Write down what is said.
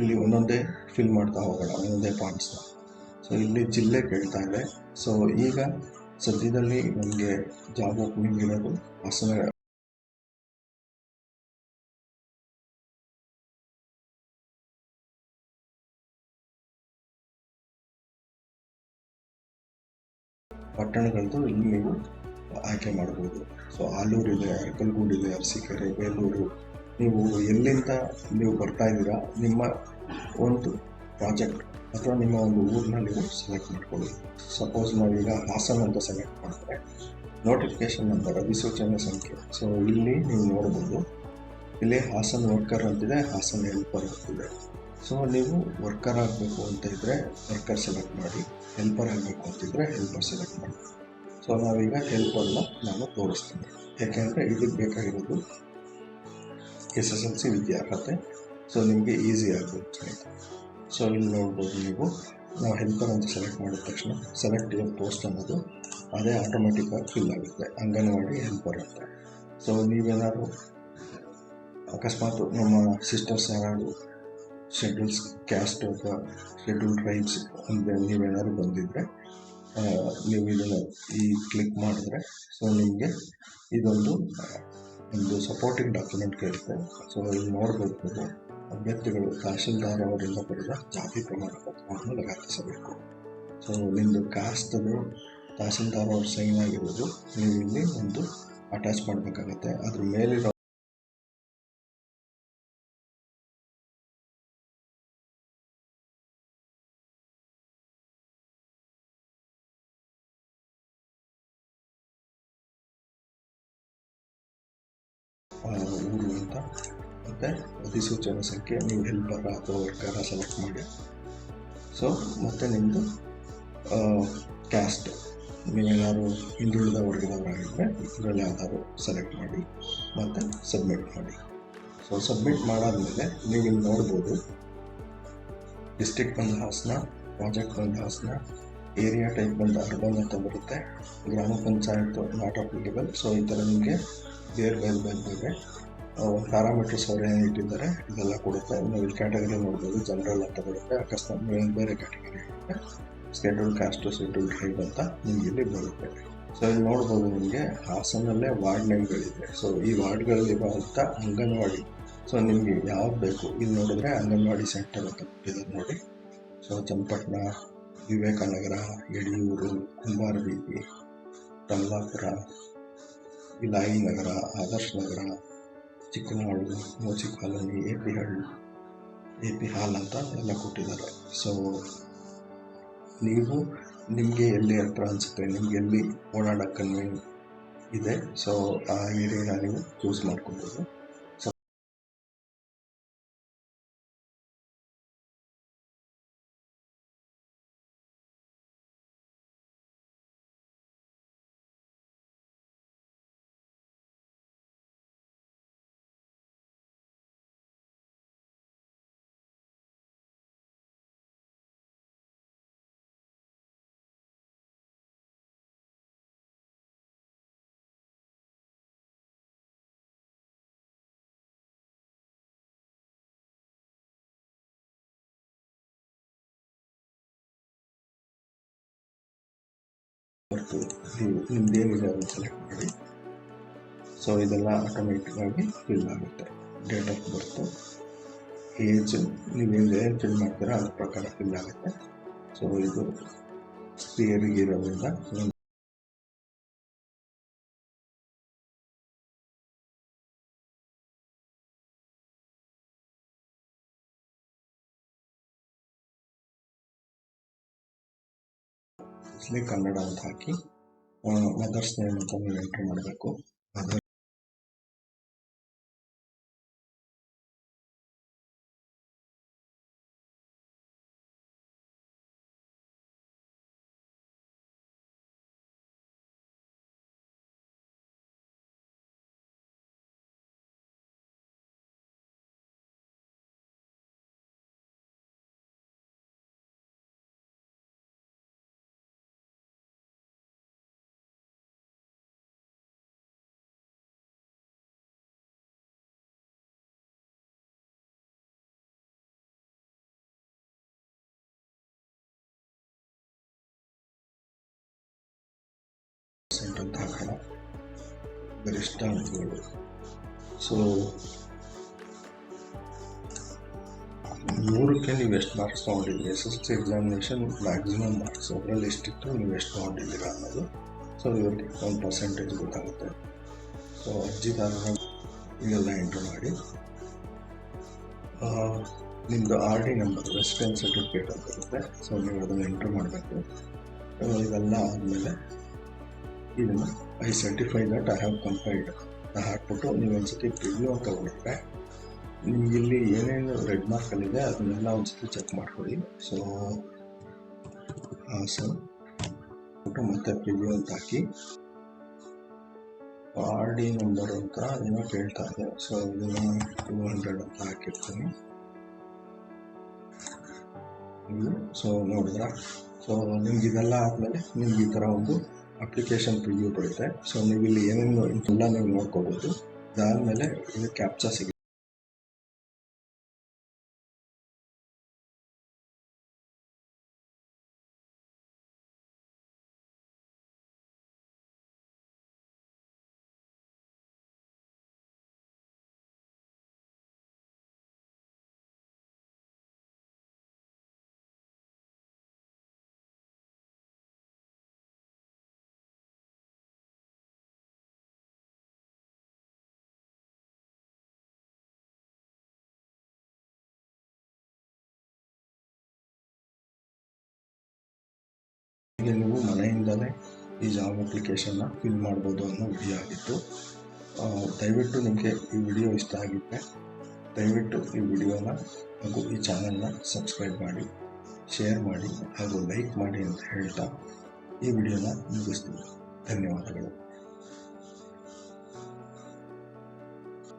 ಇಲ್ಲಿ ಒಂದೊಂದೇ ಫಿಲ್ ಮಾಡ್ತಾ ಹೋಗೋಣ, ಒಂದೊಂದೇ ಪಾಯಿಂಟ್ಸ್ನ ಸೊ ಇಲ್ಲಿ ಜಿಲ್ಲೆ ಕೇಳ್ತಾ ಇದೆ. ಸೊ ಈಗ ಸದ್ಯದಲ್ಲಿ ನಮಗೆ ಜಾಬ್ ಓಪನಿಂಗ್ ಇರೋದು ಹಾಸನ ಪಟ್ಟಣಗಳದ್ದು ಇಲ್ಲಿ ನೀವು ಆಯ್ಕೆ ಮಾಡ್ಬೋದು. ಸೊ ಆಲೂರು ಇದೆ, ಅರಕಲ್ಗೂಡು ಇದೆ, ಅರಸೀಕೆರೆ, ಬೇಲೂರು ನೀವು ಎಲ್ಲಿಂದ ನೀವು ಬರ್ತಾ ಇದ್ದೀರಾ, ನಿಮ್ಮ ಒಂದು ಪ್ರಾಜೆಕ್ಟ್ ಅಥವಾ ನಿಮ್ಮ ಒಂದು ಊರನ್ನ ನೀವು ಸೆಲೆಕ್ಟ್ ಮಾಡ್ಕೊಳ್ಳಿ. ಸಪೋಸ್ ನಾವೀಗ ಹಾಸನ ಅಂತ ಸೆಲೆಕ್ಟ್ ಮಾಡಿದ್ರೆ ನೋಟಿಫಿಕೇಶನ್ ನಂಬರ್ ಅಧಿಸೂಚನೆ ಸಂಖ್ಯೆ. ಸೊ ಇಲ್ಲಿ ನೀವು ನೋಡ್ಬೋದು, ಇಲ್ಲಿ ಹಾಸನ್ ವರ್ಕರ್ ಅಂತಿದೆ, ಹಾಸನ್ ಹೆಲ್ಪರ್ ಅಂತಿದೆ. ಸೊ ನೀವು ವರ್ಕರ್ ಆಗಬೇಕು ಅಂತ ಇದ್ದರೆ ವರ್ಕರ್ ಸೆಲೆಕ್ಟ್ ಮಾಡಿ. ಹೆಲ್ಪರ್ ಆಗಬೇಕು ಅಂತಿದ್ರೆ ಹೆಲ್ಪರ್ ಸೆಲೆಕ್ಟ್ ಮಾಡಿ. ಸೊ ನಾವೀಗ ಹೆಲ್ಪರ್ನ ನಾನು ತೋರಿಸ್ತೀನಿ. ಯಾಕೆಂದರೆ ಇದಕ್ಕೆ ಬೇಕಾಗಿರೋದು ಎಸ್ ಎಸ್ ಎಲ್ ಸಿ ವಿದ್ಯಾರ್ಹತೆ ಸೊ ನಿಮಗೆ ಈಸಿ ಆಗುತ್ತೆ. ಸೊ ಇಲ್ಲಿ ನೋಡ್ಬೋದು ನೀವು. ನಾವು ಹೆಲ್ಪರ್ ಅಂತ ಸೆಲೆಕ್ಟ್ ಮಾಡಿದ ತಕ್ಷಣ ಸೆಲೆಕ್ಟ್ ಯುವರ್ ಪೋಸ್ಟ್ ಅನ್ನೋದು ಅದೇ ಆಟೋಮೆಟಿಕ್ಕಾಗಿ ಫಿಲ್ ಆಗುತ್ತೆ. ಅಂಗನವಾಡಿ ಹೆಲ್ಪರ್ ಅಂತ. ಸೊ ನೀವೇನಾದ್ರು ಅಕಸ್ಮಾತ್ ನಮ್ಮ ಸಿಸ್ಟರ್ಸ್ ಯಾರಾದ್ರು ಶೆಡ್ಯೂಲ್ಸ್ ಕ್ಯಾಸ್ಟ್ ಅಥವಾ ಶೆಡ್ಯೂಲ್ ಟ್ರೈಬ್ಸ್ ಅಂದರೆ ನೀವೇನಾದ್ರು ಬಂದಿದ್ದರೆ ನೀವು ಇದನ್ನು ಈ ಕ್ಲಿಕ್ ಮಾಡಿದ್ರೆ ಸೊ ನಿಮಗೆ ಇದೊಂದು ಒಂದು ಸಪೋರ್ಟಿಂಗ್ ಡಾಕ್ಯುಮೆಂಟ್ ಕೇಳುತ್ತೆ. ಸೊ ಇಲ್ಲಿ ನೋಡಬೇಕು. ಅಭ್ಯರ್ಥಿಗಳು ತಹಶೀಲ್ದಾರ್ ಅವರಿಂದ ಪಡೆದ ಜಾತಿ ಪ್ರಮಾಣ ಪತ್ರವನ್ನು ಲಗತ್ತಿಸಬೇಕು ಸೊ ನಿಮ್ಮದು ಕಾಸ್ಟ್ ತಹಸೀಲ್ದಾರ್ ಅವ್ರ ಸೈನ್ ಆಗಿರೋದು, ನೀವು ಇಲ್ಲಿ ಒಂದು ಅಟ್ಯಾಚ್ ಮಾಡಬೇಕಾಗತ್ತೆ. ಅದ್ರ ಮೇಲಿರೋ ಊರು ಅಂತ ಮತ್ತು ಅಧಿಸೂಚನೆ ಸಂಖ್ಯೆ ನೀವು ಹೆಲ್ಪರ್ ಅಥವಾ ವರ್ಕರ ಸೆಲೆಕ್ಟ್ ಮಾಡಿ. ಸೊ ಮತ್ತು ನಿಮ್ಮದು ಕ್ಯಾಸ್ಟ್ ನೀವೇನಾದ್ರು ಹಿಂದುಳಿದ ವರ್ಗದವರಾಗಿದ್ದರೆ ಇದರಲ್ಲಿ ಯಾವ್ದಾದ್ರು ಸೆಲೆಕ್ಟ್ ಮಾಡಿ, ಮತ್ತು ಸಬ್ಮಿಟ್ ಮಾಡಿ. ಸೊ ಸಬ್ಮಿಟ್ ಮಾಡಾದಮೇಲೆ ನೀವು ಇಲ್ಲಿ ನೋಡ್ಬೋದು ಡಿಸ್ಟಿಕ್ ಬಂದ ಹಾಸನ ಪ್ರಾಜೆಕ್ಟ್ ಬಂದ ಹಾಸನ ಏರಿಯಾ ಟೈಪ್ ಬಂದ ಅರ್ಬನ್ ಅಂತ ಬರುತ್ತೆ. ಗ್ರಾಮ ಪಂಚಾಯತ್ ನಾಟ್ ಅಪ್ಲಿಕೇಬಲ್ ಸೊ ಈ ಥರ ನಿಮಗೆ ಬೇರೆ ಬೇರೆ ಬೇರೆ ಬೇರೆ ಪ್ಯಾರಾಮೀಟರ್ಸ್ ಅವ್ರು ಏನು ಇಟ್ಟಿದ್ದಾರೆ ಇದೆಲ್ಲ ಕೊಡುತ್ತೆ. ನೀವು ಇಲ್ಲಿ ಕ್ಯಾಟಗರಿ ನೋಡ್ಬೋದು. ಜನರಲ್ ಅಂತ ಬರುತ್ತೆ. ಅಕಸ್ಮಾತ್ ನೀವು ಬೇರೆ category schedule caste schedule tribe ಅಂತ ನಿಮ್ಗೆ ಇಲ್ಲಿ ಬರುತ್ತೆ. ಸೊ ಇಲ್ಲಿ ನೋಡ್ಬೋದು ನಿಮಗೆ ಹಾಸನಲ್ಲೇ ವಾರ್ಡ್ ನೇಮ್ಗಳಿದೆ ಸೊ ಈ ವಾರ್ಡ್ಗಳಲ್ಲಿ ಬರುತ್ತ ಅಂಗನವಾಡಿ. ಸೊ ನಿಮಗೆ ಯಾವ್ದು ಬೇಕು? ಇಲ್ಲಿ ನೋಡಿದ್ರೆ ಅಂಗನವಾಡಿ ಸೆಂಟರ್ ಅಂತ ಕೊಟ್ಟಿದ್ದಾರೆ ನೋಡಿ. ಸೊ ಚನ್ನಪಟ್ಟಣ ವಿವೇಕನಗರ, ಯಡಿಯೂರು ಕುಂಬಾರ ಬೀದಿ Kamalapura Ilayi Nagar Adarsh Nagar Chikkamagaluru Mochi colony A P Halli A P hall ಅಂತ ಎಲ್ಲ ಕೊಟ್ಟಿದ್ದಾರೆ. ಸೊ ನೀವು ನಿಮಗೆ ಎಲ್ಲಿ ಹತ್ರ ಅನಿಸುತ್ತೆ? ನಿಮ್ಗೆ ಎಲ್ಲಿ ಓಡಾಡೋಕ್ಕೆ ಇದೆ? ಸೊ ಆ ಏರಿಯಾನ ನೀವು ಚೂಸ್ ಮಾಡ್ಕೊಬೋದು. ನೀವು ನಿಮ್ದೇನಿದೆ ಅದನ್ನು ಸೆಲೆಕ್ಟ್ ಮಾಡಿ. ಸೊ ಇದೆಲ್ಲ ಆಟೋಮೆಟಿಕ್ಕಾಗಿ ಫಿಲ್ ಆಗುತ್ತೆ. ಡೇಟ್ ಆಫ್ ಬರ್ತು ಏಜ್ ನೀವು ಏನು ಫಿಲ್ ಮಾಡ್ತೀರಾ ಅದ್ರ ಪ್ರಕಾರ ಫಿಲ್ ಆಗುತ್ತೆ. ಸೊ ಇದು ಸ್ತ್ರೀಯರಿಗೆ ಇರೋದ್ರಿಂದ ಇಲ್ಲಿ ಕನ್ನಡ ಅಂತ ಹಾಕಿ ಮದರ್ಸ್ ನೇಮ್ ಅಂತ ನೀವು ಎಂಟ್ರಿ ಮಾಡಬೇಕು ಗರಿಷ್ಠ ಅಂಕಗಳು ಸೊ ನೂರಕ್ಕೆ ನೀವು ಎಷ್ಟು marks ತೊಗೊಂಡಿದ್ದೀರಿ? S S C examination maximum marks ಅದರಲ್ಲಿ ಎಷ್ಟಿತ್ತು? ನೀವು ಎಷ್ಟು ತೊಗೊಂಡಿದ್ದೀರಾ ಅನ್ನೋದು. ಸೊ ಇವರಿಗೆ ಒಂದು ಪರ್ಸೆಂಟೇಜ್ ಗೊತ್ತಾಗುತ್ತೆ. ಸೊ ಅರ್ಜಿದಾರರ ಇದೆಲ್ಲ ಎಂಟ್ರ್ ಮಾಡಿ. ನಿಮ್ಮದು R D number residence certificate ಅಂತ ಇರುತ್ತೆ. ಸೊ ನೀವು ಅದನ್ನು ಎಂಟ್ರ್ ಮಾಡಬೇಕು. ಇದೆಲ್ಲ ಆದಮೇಲೆ ಇದನ್ನು I certify that I have compiled ಹಾಕ್ಬಿಟ್ಟು ನೀವು ಒಂದ್ಸತಿ ಪ್ರಿವ್ಯೂ ಅಂತ ಹೋಗಿದ್ರೆ ನಿಮ್ಗೆ ಇಲ್ಲಿ ಏನೇನು ರೆಡ್ ಮಾರ್ಕಲ್ಲಿದೆ ಅದನ್ನೆಲ್ಲ ಒಂದ್ಸತಿ ಚೆಕ್ ಮಾಡ್ಕೊಳ್ಳಿ. ಸೊ ಸರ್ ಮತ್ತೆ ಪ್ರಿವ್ಯೂ ಅಂತ ಹಾಕಿ. ಆರ್ ಡಿ ನಂಬರ್ ಅಂತ ಏನೋ ಕೇಳ್ತಾ ಇದೆ. ಸೊ ಇದನ್ನ ಟೂ ಹಂಡ್ರೆಡ್ ಅಂತ ಹಾಕಿರ್ತೀನಿ. ಸೊ ನೋಡಿದ್ರ? ಸೊ ನಿಮ್ಗೆ ಇದೆಲ್ಲ ಆದಮೇಲೆ ನಿಮ್ಗೆ ಈ ಥರ ಒಂದು ಅಪ್ಲಿಕೇಶನ್ ಪ್ರಿವ್ಯೂ ಬರುತ್ತೆ. ಸೊ ನೀವು ಇಲ್ಲಿ ಏನೇನು ಎಲ್ಲ ನೀವು ನೋಡ್ಕೋಬೋದು. ಇದಾದಮೇಲೆ ಇದು ಕ್ಯಾಪ್ಚಾ ಸಿಗುತ್ತೆ. ಈಗ ನೀವು ಮನೆಯಿಂದಲೇ ಈ ಜಾಬ್ ಅಪ್ಲಿಕೇಶನ್ನ ಫಿಲ್ ಮಾಡ್ಬೋದು ಅನ್ನೋ ವಿಡಿಯೋ ಆಗಿತ್ತು. ದಯವಿಟ್ಟು ನಿಮಗೆ ಈ ವಿಡಿಯೋ ಇಷ್ಟ ಆಗಿದ್ದರೆ ದಯವಿಟ್ಟು ಈ ವಿಡಿಯೋನ ಹಾಗೂ ಈ ಚಾನಲ್ನ ಸಬ್ಸ್ಕ್ರೈಬ್ ಮಾಡಿ ಶೇರ್ ಮಾಡಿ ಹಾಗೂ ಲೈಕ್ ಮಾಡಿ ಅಂತ ಹೇಳ್ತಾ ಈ ವಿಡಿಯೋನ ಮುಗಿಸ್ತೀನಿ. ಧನ್ಯವಾದಗಳು.